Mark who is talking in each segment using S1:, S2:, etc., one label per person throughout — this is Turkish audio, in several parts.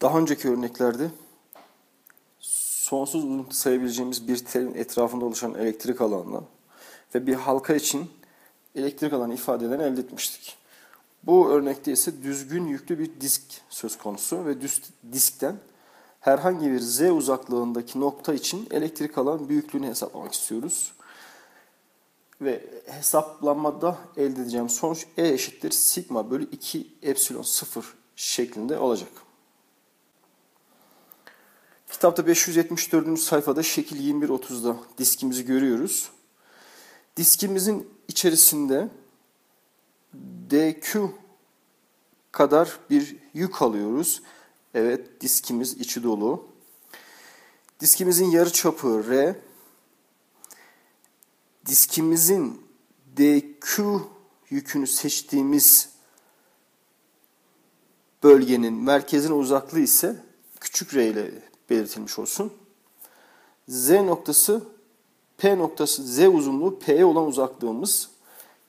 S1: Daha önceki örneklerde sonsuz uzun sayabileceğimiz bir telin etrafında oluşan elektrik alanla ve bir halka için elektrik alanı ifadelerini elde etmiştik. Bu örnekte ise düzgün yüklü bir disk söz konusu ve düz diskten herhangi bir z uzaklığındaki nokta için elektrik alan büyüklüğünü hesaplamak istiyoruz. Ve hesaplanmada elde edeceğim sonuç E eşittir sigma bölü 2 epsilon 0 şeklinde olacak. Kitapta 574. sayfada şekil 21.30'da diskimizi görüyoruz. Diskimizin içerisinde DQ kadar bir yük alıyoruz. Evet diskimiz içi dolu. Diskimizin yarı çapı R. Diskimizin DQ yükünü seçtiğimiz bölgenin merkezine uzaklığı ise küçük r ile belirtilmiş olsun. Z noktası P noktası Z uzunluğu P'ye olan uzaklığımız.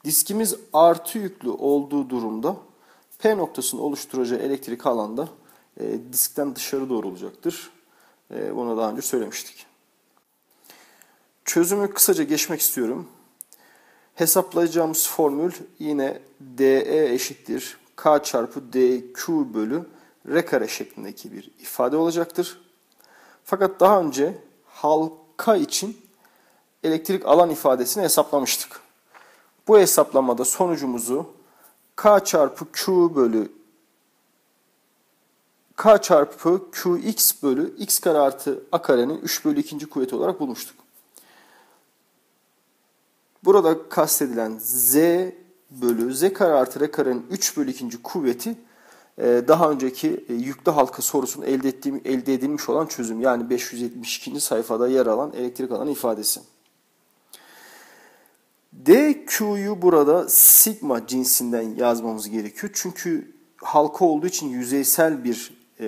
S1: Diskimiz artı yüklü olduğu durumda P noktasını oluşturacağı elektrik alanda e, diskten dışarı doğru olacaktır. E, bunu daha önce söylemiştik. Çözümü kısaca geçmek istiyorum. Hesaplayacağımız formül yine DE eşittir K çarpı DQ bölü R kare şeklindeki bir ifade olacaktır. Fakat daha önce halka için elektrik alan ifadesini hesaplamıştık. Bu hesaplamada sonucumuzu K çarpı Q bölü K çarpı Qx bölü x kare artı a karenin 3 bölü 2. kuvveti olarak bulmuştuk. Burada kastedilen z bölü z kare artı r karenin 3 bölü 2. kuvveti daha önceki e, yüklü halka sorusunun elde, ettiğim, elde edilmiş olan çözüm. Yani 572. sayfada yer alan elektrik alanı ifadesi. DQ'yu burada sigma cinsinden yazmamız gerekiyor. Çünkü halka olduğu için yüzeysel bir e,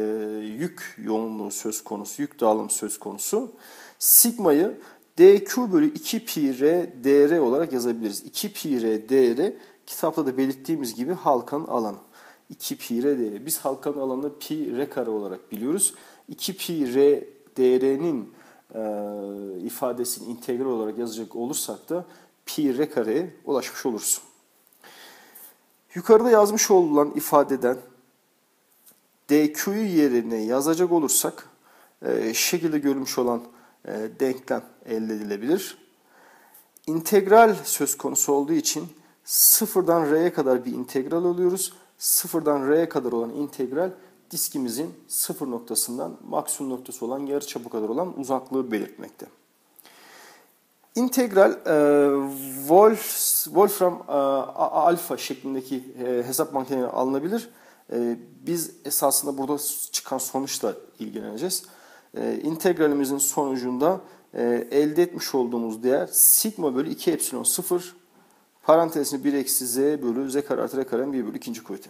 S1: yük yoğunluğu söz konusu, yük dağılımı söz konusu. Sigma'yı dq bölü 2 pi r dr olarak yazabiliriz. 2 pi r dr kitapta da belirttiğimiz gibi halkanın alanı. 2 pi r dr. Biz halkanın alanını pi r kare olarak biliyoruz. 2 pi r dr'nin e, ifadesini integral olarak yazacak olursak da pi r kareye ulaşmış oluruz. Yukarıda yazmış olan ifadeden dq'yu yerine yazacak olursak e, şekilde görülmüş olan e, denklem elde edilebilir. İntegral söz konusu olduğu için sıfırdan r'ye kadar bir integral alıyoruz. Sıfırdan r'ye kadar olan integral diskimizin sıfır noktasından maksimum noktası olan yarı çapı kadar olan uzaklığı belirtmekte. İntegral e, Wolf, Wolfram e, alfa şeklindeki e, hesap makineleri alınabilir. E, biz esasında burada çıkan sonuçla ilgileneceğiz. E, integralimizin sonucunda e, elde etmiş olduğumuz değer sigma bölü 2 epsilon 0 parantezini 1 eksi z bölü z kare artı r karenin 1 bölü 2. kuvveti.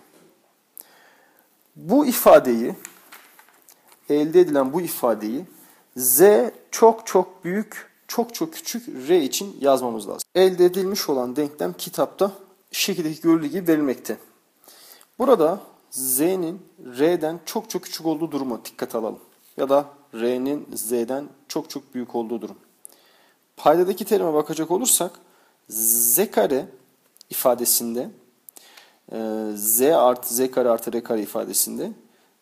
S1: Bu ifadeyi elde edilen bu ifadeyi z çok çok büyük çok çok küçük r için yazmamız lazım. Elde edilmiş olan denklem kitapta şekildeki görüldüğü gibi verilmekte. Burada z'nin r'den çok çok küçük olduğu duruma dikkat alalım. Ya da r'nin z'den çok çok büyük olduğu durum. Paydadaki terime bakacak olursak z kare ifadesinde e, z artı z kare artı r kare ifadesinde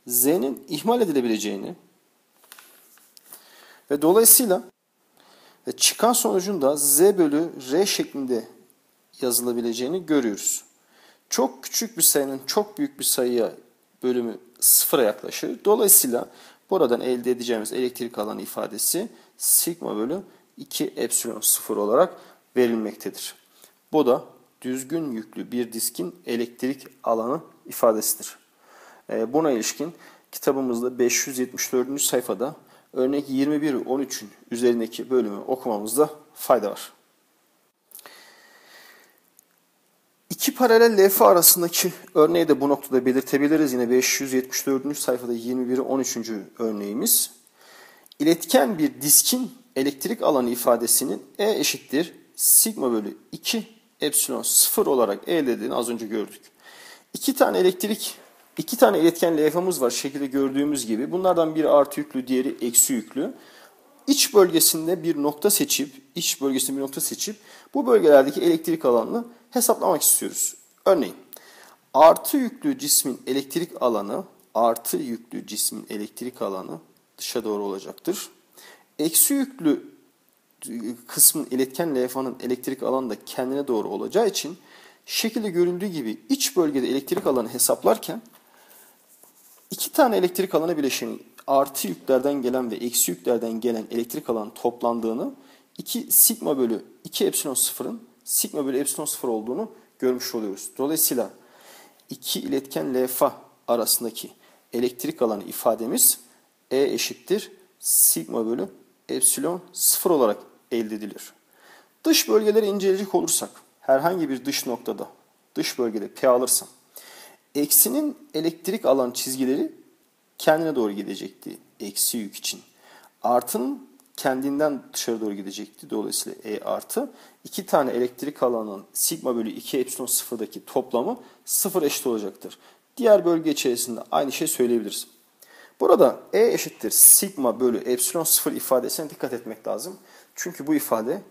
S1: z'nin ihmal edilebileceğini ve dolayısıyla ve çıkan sonucun da z bölü r şeklinde yazılabileceğini görüyoruz. Çok küçük bir sayının çok büyük bir sayıya bölümü sıfıra yaklaşır. Dolayısıyla buradan elde edeceğimiz elektrik alanı ifadesi sigma bölü 2 epsilon 0 olarak verilmektedir. Bu da düzgün yüklü bir diskin elektrik alanı ifadesidir. Ee, buna ilişkin kitabımızda 574. sayfada örnek 21 13'ün üzerindeki bölümü okumamızda fayda var. İki paralel levha arasındaki örneği de bu noktada belirtebiliriz. Yine 574. sayfada 21 13. örneğimiz. İletken bir diskin elektrik alanı ifadesinin E eşittir sigma bölü 2 epsilon 0 olarak elde edildiğini az önce gördük. İki tane elektrik İki tane iletken levhamız var şekilde gördüğümüz gibi. Bunlardan biri artı yüklü, diğeri eksi yüklü. İç bölgesinde bir nokta seçip, iç bölgesinde bir nokta seçip bu bölgelerdeki elektrik alanını hesaplamak istiyoruz. Örneğin artı yüklü cismin elektrik alanı, artı yüklü cismin elektrik alanı dışa doğru olacaktır. Eksi yüklü kısmın iletken levhanın elektrik alanı da kendine doğru olacağı için şekilde görüldüğü gibi iç bölgede elektrik alanı hesaplarken iki tane elektrik alanı bileşeni artı yüklerden gelen ve eksi yüklerden gelen elektrik alanı toplandığını 2 sigma bölü 2 epsilon sıfırın sigma bölü epsilon sıfır olduğunu görmüş oluyoruz. Dolayısıyla iki iletken levha arasındaki elektrik alanı ifademiz E eşittir sigma bölü epsilon sıfır olarak elde edilir. Dış bölgeleri inceleyecek olursak herhangi bir dış noktada dış bölgede P alırsam eksinin elektrik alan çizgileri kendine doğru gidecekti eksi yük için. Artının kendinden dışarı doğru gidecekti. Dolayısıyla E artı. iki tane elektrik alanının sigma bölü 2 epsilon sıfırdaki toplamı sıfır eşit olacaktır. Diğer bölge içerisinde aynı şey söyleyebiliriz. Burada E eşittir sigma bölü epsilon sıfır ifadesine dikkat etmek lazım. Çünkü bu ifade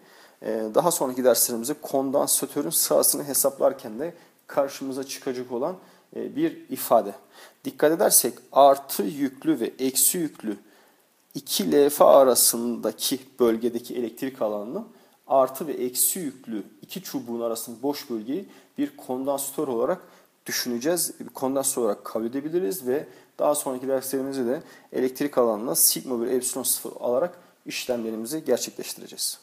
S1: e, daha sonraki derslerimizde kondansatörün sırasını hesaplarken de karşımıza çıkacak olan e, bir ifade. Dikkat edersek artı yüklü ve eksi yüklü iki levha arasındaki bölgedeki elektrik alanını artı ve eksi yüklü iki çubuğun arasındaki boş bölgeyi bir kondansatör olarak düşüneceğiz. Kondansatör olarak kabul edebiliriz ve daha sonraki derslerimizde de elektrik alanına sigma bir epsilon sıfır alarak işlemlerimizi gerçekleştireceğiz.